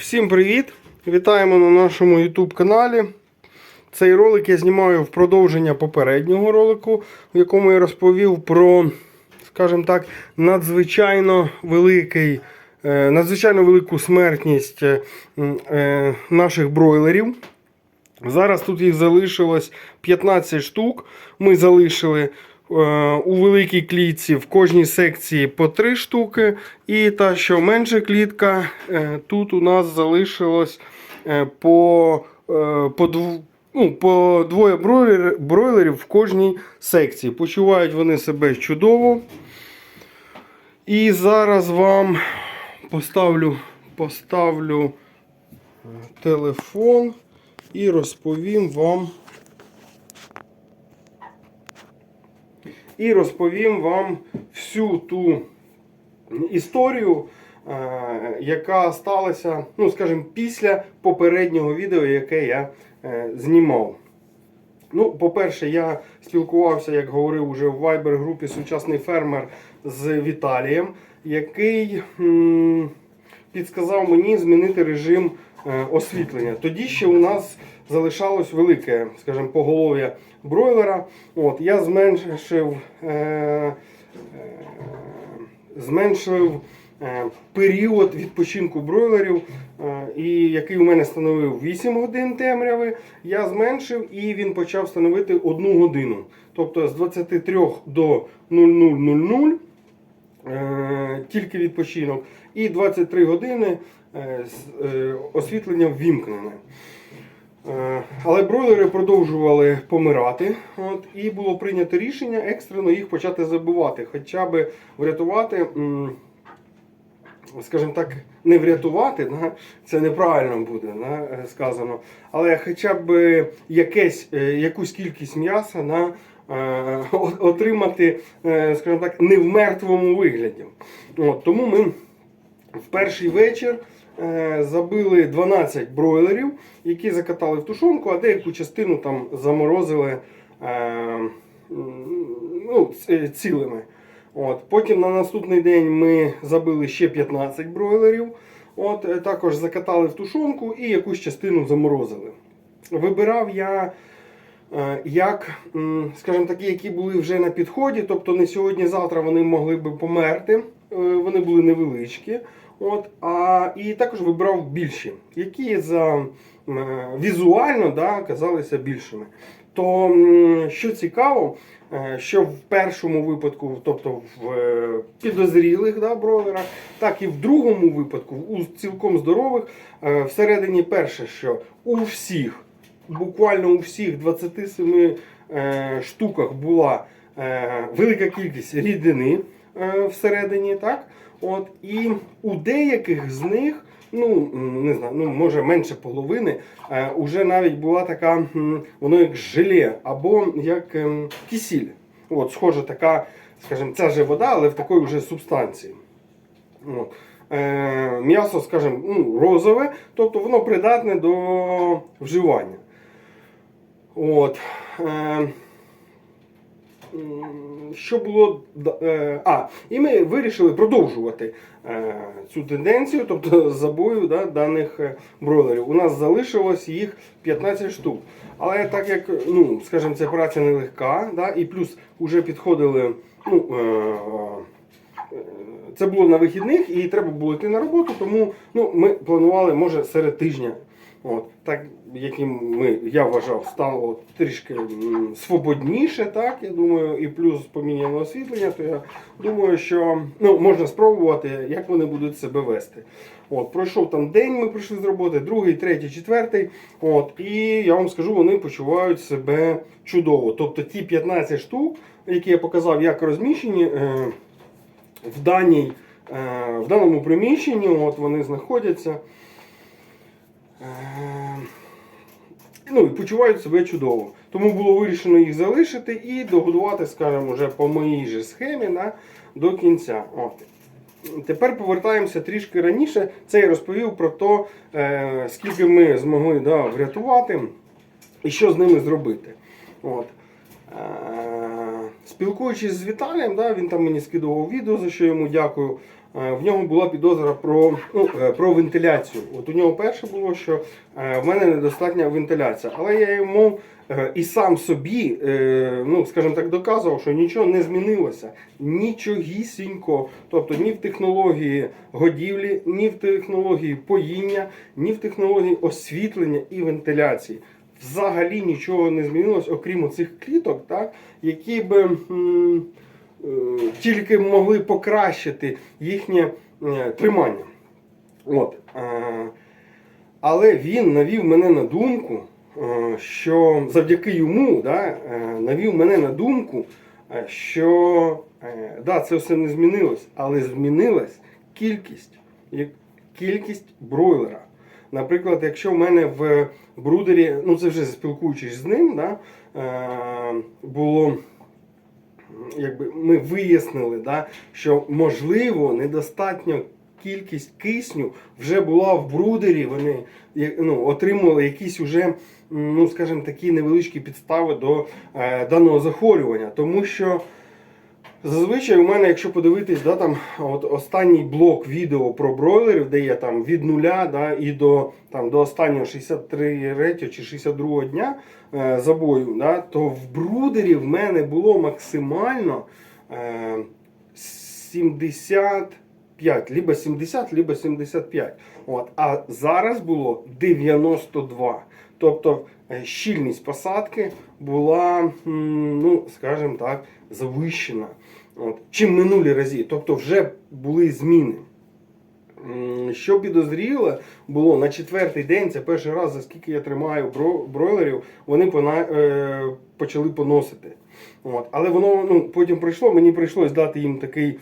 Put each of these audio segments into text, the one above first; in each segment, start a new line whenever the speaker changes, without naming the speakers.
Всім привіт! Вітаємо на нашому YouTube каналі. Цей ролик я знімаю в продовження попереднього ролику, в якому я розповів про, скажімо так, надзвичайно великий, е, надзвичайно велику смертність е, е, наших бройлерів. Зараз тут їх залишилось 15 штук. Ми залишили у великій клітці в кожній секції по 3 штуки. І та, що менша клітка, е, тут у нас залишилось е, по, е, по, ну, по двоє бройлер, бройлерів в кожній секції. Почувають вони себе чудово. І зараз вам поставлю, поставлю е, телефон і розповім вам. І розповім вам всю ту історію, е, яка сталася, ну, скажімо, після попереднього відео, яке я е, знімав. Ну, по-перше, я спілкувався, як говорив уже в Viber групі Сучасний фермер з Віталієм, який м, підсказав мені змінити режим е, освітлення. Тоді ще у нас залишалось велике, скажімо, поголов'я бройлера. От, я зменшив, е, е, зменшив е, період відпочинку бройлерів, е, і який у мене становив 8 годин темряви, я зменшив і він почав становити 1 годину. Тобто з 23 до 00.00 е, тільки відпочинок, і 23 години е, е, освітлення ввімкнене. Е, Але бройлери продовжували помирати, от, і було прийнято рішення екстрено їх почати забивати, хоча б врятувати, скажімо так, не врятувати, да, це неправильно буде да, сказано, але хоча б якесь, е, якусь кількість м'яса на, е, отримати, скажімо так, не в мертвому вигляді. От, тому ми в перший вечір забили 12 бройлерів, які закатали в тушонку, а деяку частину там заморозили е, ну, цілими. От. Потім на наступний день ми забили ще 15 бройлерів. От, е, також закатали в тушонку і якусь частину заморозили. Вибирав я е, як, скажімо такі, які були вже на підході, тобто не сьогодні-завтра вони могли би померти, е, вони були невеличкі. От, а, і також вибрав більші, які за е, візуально да, казалися більшими. То що цікаво, е, що в першому випадку, тобто в е, підозрілих да, бройлерах, так і в другому випадку, у цілком здорових, всередині перше, що у всіх буквально у всіх 27 е, штуках була велика кількість рідини всередині, так? От, і у деяких з них, ну не знаю, ну може менше половини, е, уже навіть була така, воно як желе або як ем, кисіль. От, схожа така, скажімо, ця же вода, але в такої вже субстанції. От. Е, м'ясо, скажімо, ну, розове, тобто воно придатне до вживання. От. Е, що було. Е, а, і ми вирішили продовжувати е, цю тенденцію, тобто забою да, даних е, бройлерів. У нас залишилось їх 15 штук. Але так як, ну, скажімо, ця праця нелегка, да, і плюс вже підходили. Ну, це було на вихідних і треба було йти на роботу, тому ну, ми планували, може, серед тижня. От, так, яким ми, я вважав, стало трішки свободніше, так, я думаю, і плюс поміняне освітлення, то я думаю, що ну, можна спробувати, як вони будуть себе вести. От, пройшов там день, ми прийшли з роботи, другий, третій, четвертий. От, і я вам скажу, вони почувають себе чудово. Тобто ті 15 штук, які я показав, як розміщені е, в, даній, е, в даному приміщенні, от вони знаходяться. Е, Ну і почувають себе чудово. Тому було вирішено їх залишити і догодувати, скажімо, вже по моїй же схемі да, до кінця. От. Тепер повертаємося трішки раніше. Це я розповів про те, е, скільки ми змогли да, врятувати і що з ними зробити. От. Е, Спілкуючись з Віталієм, да, він там мені скидував відео, за що йому дякую. Е, в нього була підозра про, ну, е, про вентиляцію. От у нього перше було, що е, в мене недостатня вентиляція. Але я йому і сам собі, ну, скажімо так, доказував, що нічого не змінилося. Нічогісінько. Тобто ні в технології годівлі, ні в технології поїння, ні в технології освітлення і вентиляції. Взагалі нічого не змінилось, окрім оцих кліток, так, які би. Тільки могли покращити їхнє е, тримання. От. е, Але він навів мене на думку, е, що завдяки йому да, е, навів мене на думку, е, що е, да, це все не змінилось, але змінилась кількість, кількість бройлера. Наприклад, якщо в мене в брудері, ну це вже спілкуючись з ним, да, е, було якби ми вияснили, да, що можливо недостатня кількість кисню вже була в брудері. Вони ну, отримували якісь уже, ну скажімо, такі невеличкі підстави до е, даного захворювання. Тому що зазвичай у мене, якщо подивитись, да, там от останній блок відео про бройлерів, де я там від нуля да, і до, там, до останнього 63 чи 62 дня е, забою, да, то в брудері в мене було максимально е, 75, либо 70, либо 75. От, а зараз було 92. Тобто е, щільність посадки була, ну, скажімо так, завищена. От, чим минулі рази. Тобто вже були зміни. Що підозріло було на четвертий день, це перший раз, за скільки я тримаю бройлерів, вони е, почали поносити. От. Але воно ну, потім прийшло, мені прийшлось дати їм такий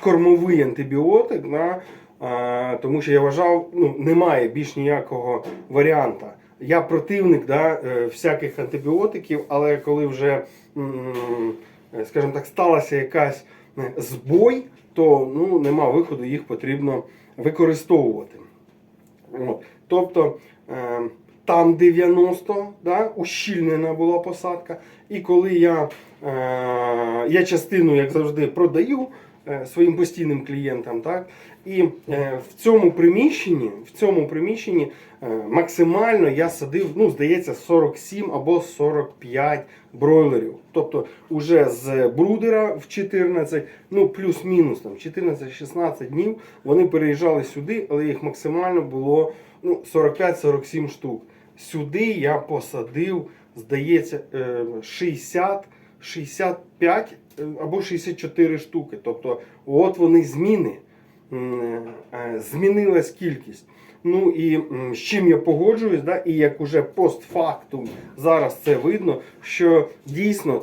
кормовий антибіотик, да, а, тому що я вважав, ну, немає більш ніякого варіанта. Я противник да, е, всяких антибіотиків, але коли вже, скажімо так, сталася якась е, збой, то ну, нема виходу, їх потрібно використовувати. От. Тобто е, там 90, да, ущільнена була посадка. І коли я, е, я частину, як завжди, продаю е, своїм постійним клієнтам, так, і е, в цьому приміщенні, в цьому приміщенні е, максимально я садив, ну, здається, 47 або 45 бройлерів. Тобто уже з брудера в 14, ну плюс-мінус там 14-16 днів вони переїжджали сюди, але їх максимально було ну, 45-47 штук. Сюди я посадив, здається, е, 60, 65 е, або 64 штуки. Тобто, от вони зміни. Е, Змінилась кількість. Ну і з чим я погоджуюсь, да, і як уже постфактум зараз це видно, що дійсно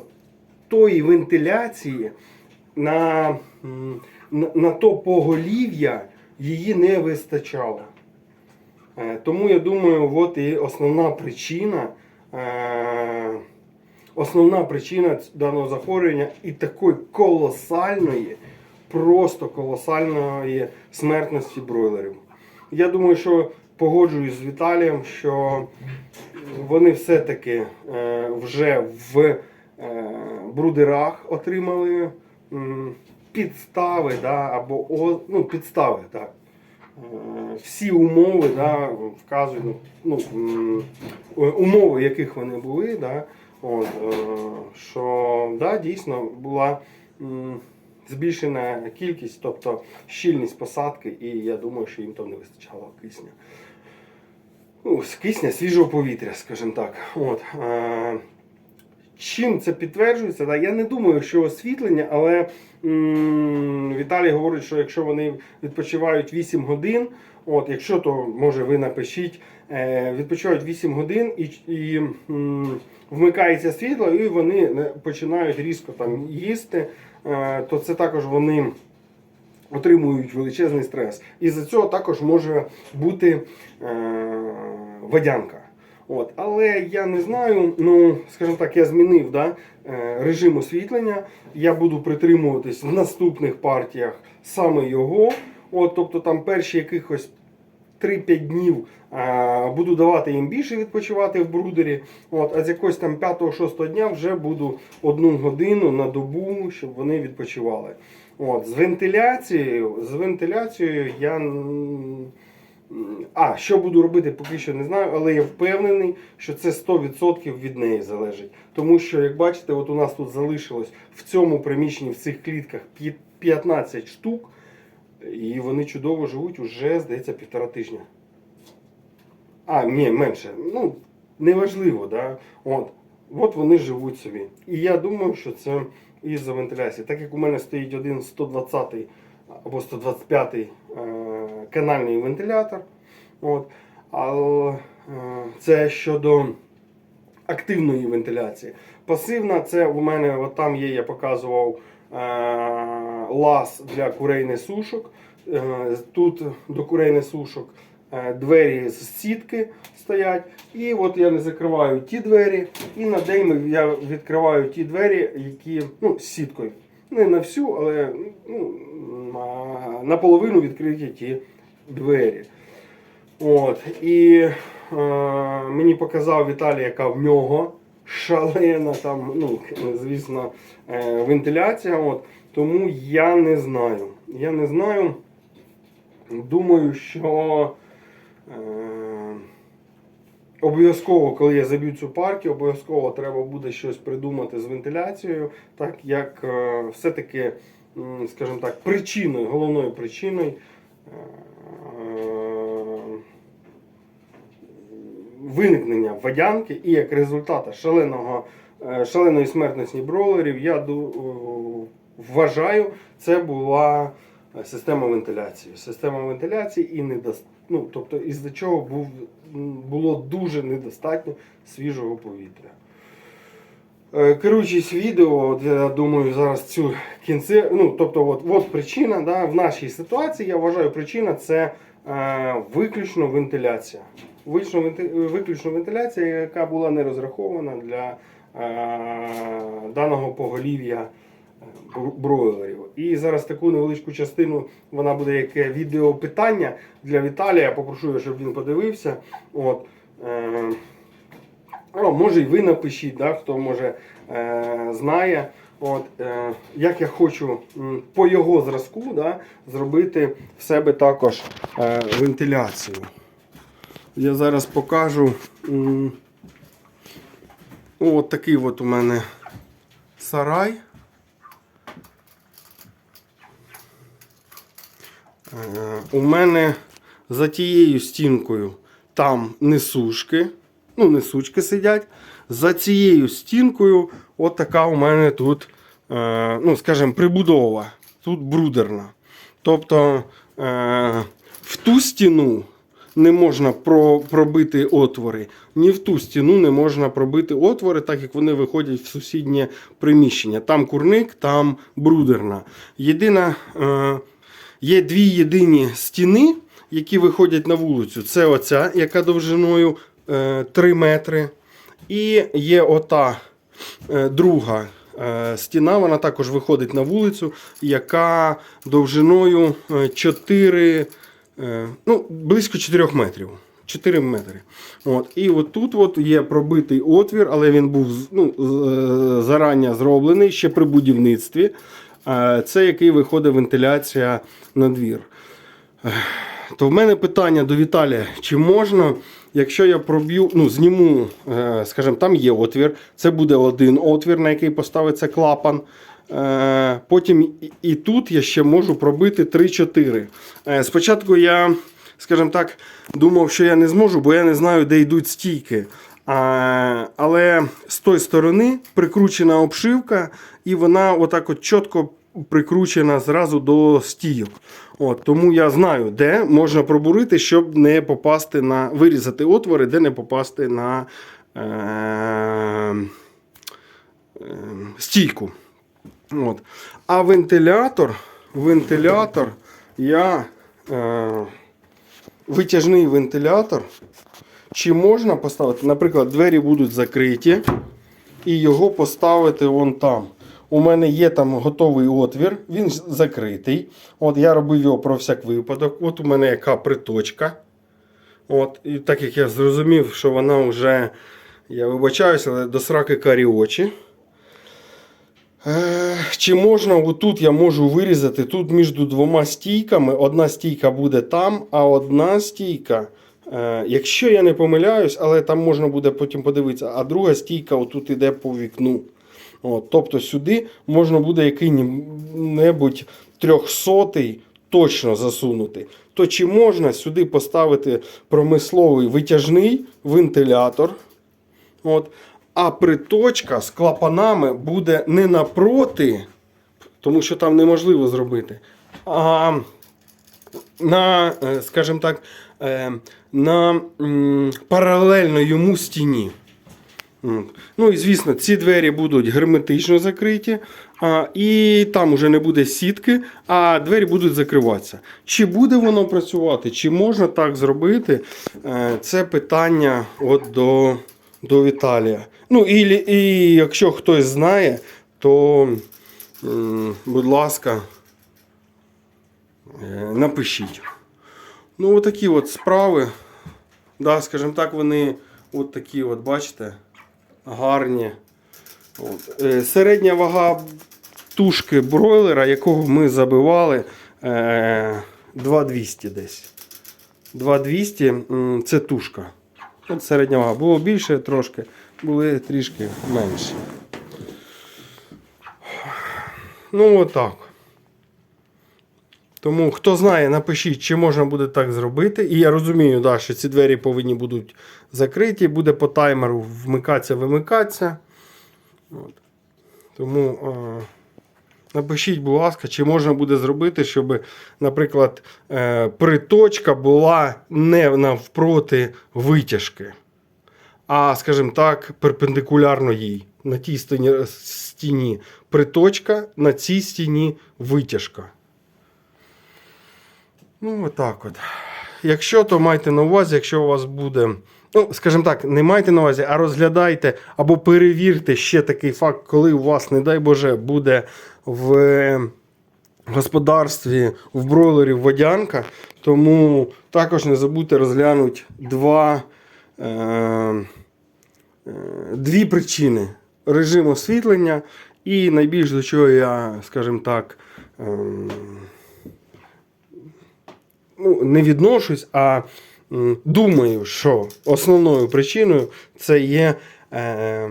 тої вентиляції на, на, на то поголів'я її не вистачало. Е, Тому я думаю, от і основна причина, е, основна причина даного захворювання і такої колосальної, просто колосальної смертності бройлерів. Я думаю, що погоджуюсь з Віталієм, що вони все-таки е, вже в е, брудерах отримали підстави, да, або ну, підстави, так. Е, всі умови да, вказують, ну, умови, яких вони були, да, от, е, що да, дійсно була збільшена кількість, тобто щільність посадки, і я думаю, що їм там не вистачало кисня. Ну, кисня свіжого повітря, скажімо так. От, е, Чим це підтверджується? Да? Я не думаю, що освітлення, але м, Віталій говорить, що якщо вони відпочивають 8 годин, от, якщо то може ви напишіть, відпочивають 8 годин і, і вмикається світло, і вони не- починають різко там їсти, е, то це також вони отримують величезний стрес. І за цього також може бути е, водянка. От. Але я не знаю, ну, скажімо так, я змінив да, е, режим освітлення. Я буду притримуватись в наступних партіях саме його. От, тобто там перші якихось 3-5 днів е, буду давати їм більше відпочивати в брудері. От, а з якогось там 5-6 дня вже буду одну годину на добу, щоб вони відпочивали. От, з вентиляцією, з вентиляцією я. А, що буду робити, поки що не знаю, але я впевнений, що це 100% від неї залежить. Тому що, як бачите, от у нас тут залишилось в цьому приміщенні, в цих клітках 15 штук, і вони чудово живуть уже, здається, півтора тижня. А, ні, менше. Ну, неважливо, да? От. От вони живуть собі. І я думаю, що це із-за вентиляції. Так як у мене стоїть один 120 або 125 е, канальний вентилятор. От. Але е, це щодо активної вентиляції. Пасивна це у мене от там є, я показував е, лаз для курей несушок. Е, тут до курей несушок е, двері з сітки стоять. І от я не закриваю ті двері, і на день я відкриваю ті двері, які ну, з сіткою. Не на всю, але ну, наполовину відкриті ті двері. От. І мені показав Віталій, яка в нього шалена там, ну, звісно, е, вентиляція. От. Тому я не знаю. Я не знаю. Думаю, що е, обов'язково, коли я заб'ю цю парки, обов'язково треба буде щось придумати з вентиляцією, так як е, все-таки, скажімо так, причиною, головною причиною. е, Виникнення водянки і як результата шаленого, е, шаленої смертності бройлерів, я вважаю, це була е, система вентиляції. Система вентиляції і недост... ну, тобто, із-за чого був, було дуже недостатньо свіжого повітря. Е, Керуючись відео, я думаю, зараз цю кінці, ну, тобто, от, от причина, да, в нашій ситуації, я вважаю, причина це е, виключно вентиляція. Виключно, вентиляція, яка була не розрахована для е, даного поголів'я е, бройлерів. І зараз таку невеличку частину вона буде як відео питання для Віталія. Попрошу щоб він подивився. От, е, о, може і ви напишіть, да, хто може е, знає. От, е, як я хочу по його зразку да, зробити в себе також е, вентиляцію. Я зараз покажу. От такий от у мене сарай. Е, У мене за тією стінкою там несушки. Ну, несучки сидять. За цією стінкою, от така у мене тут, е, ну, скажімо, прибудова. Тут брудерна. Тобто е, в ту стіну не можна про, пробити отвори, ні в ту стіну не можна пробити отвори, так як вони виходять в сусіднє приміщення. Там курник, там брудерна. Єдина, е, є дві єдині стіни, які виходять на вулицю. Це оця, яка довжиною е, 3 метри. І є ота е, друга е, стіна, вона також виходить на вулицю, яка довжиною е, 4, е, ну, близько 4 метрів. 4 метри. От. І от тут от є пробитий отвір, але він був ну, зарання зроблений ще при будівництві. Е, Це який виходить вентиляція на двір. То в мене питання до Віталія: чи можна, якщо я проб'ю, ну, зніму, е, скажімо, там є отвір, це буде один отвір, на який поставиться клапан. Е, Потім і- тут я ще можу пробити 3-4. Е, Спочатку я, скажімо так, думав, що я не зможу, бо я не знаю, де йдуть стійки. А, але з тої сторони прикручена обшивка, і вона отак от чітко прикручена зразу до стійок. От, тому я знаю, де можна пробурити, щоб не попасти на вирізати отвори, де не попасти на е, е, стійку. От. А вентилятор, вентилятор, я е, витяжний вентилятор. Чи можна поставити, наприклад, двері будуть закриті, і його поставити вон там. У мене є там готовий отвір, він закритий. От я робив його про всяк випадок. От у мене яка приточка. От, і так як я зрозумів, що вона вже, я вибачаюся, але до сраки карі очі. Е, Чи можна, отут я можу вирізати, тут між двома стійками, одна стійка буде там, а одна стійка, е, якщо я не помиляюсь, але там можна буде потім подивитися, а друга стійка отут іде по вікну. От, тобто сюди можна буде який-небудь трьохсотий точно засунути. То чи можна сюди поставити промисловий витяжний вентилятор? От. А приточка з клапанами буде не напроти, тому що там неможливо зробити, а на, е, скажімо так, е, на паралельно йому стіні. Ну і звісно, ці двері будуть герметично закриті, а, і там уже не буде сітки, а двері будуть закриватися. Чи буде воно працювати, чи можна так зробити? Е, Це питання от до, до Віталія. Ну і, і якщо хтось знає, то, будь ласка, е, напишіть. Ну, отакі от справи. Да, скажімо так, вони от такі, от, бачите, гарні. От. Е, Середня вага тушки бройлера, якого ми забивали, е, 2200 десь. 2200 це тушка. От середня вага. Було більше трошки, були трішки менші. Ну, отак. Тому хто знає, напишіть, чи можна буде так зробити. І я розумію, да, що ці двері повинні будуть закриті, буде по таймеру вмикатися, вимикатися. От. Тому е, напишіть, будь ласка, чи можна буде зробити, щоб, наприклад, е, приточка була не навпроти витяжки, а, скажімо так, перпендикулярно їй. На тій стіні, стіні приточка, на цій стіні витяжка. Ну, отак от. Якщо, то майте на увазі, якщо у вас буде. Ну, скажімо так, не майте на увазі, а розглядайте або перевірте ще такий факт, коли у вас, не дай Боже, буде в господарстві в бройлері водянка. Тому також не забудьте розглянути два, е, е, дві причини: режим освітлення і найбільш до чого я, скажімо так, ем, ну, не відношусь, а думаю, що основною причиною це є е, е,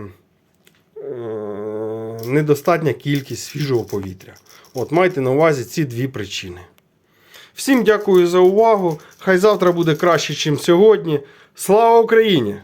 недостатня кількість свіжого повітря. От майте на увазі ці дві причини. Всім дякую за увагу. Хай завтра буде краще, ніж сьогодні. Слава Україні!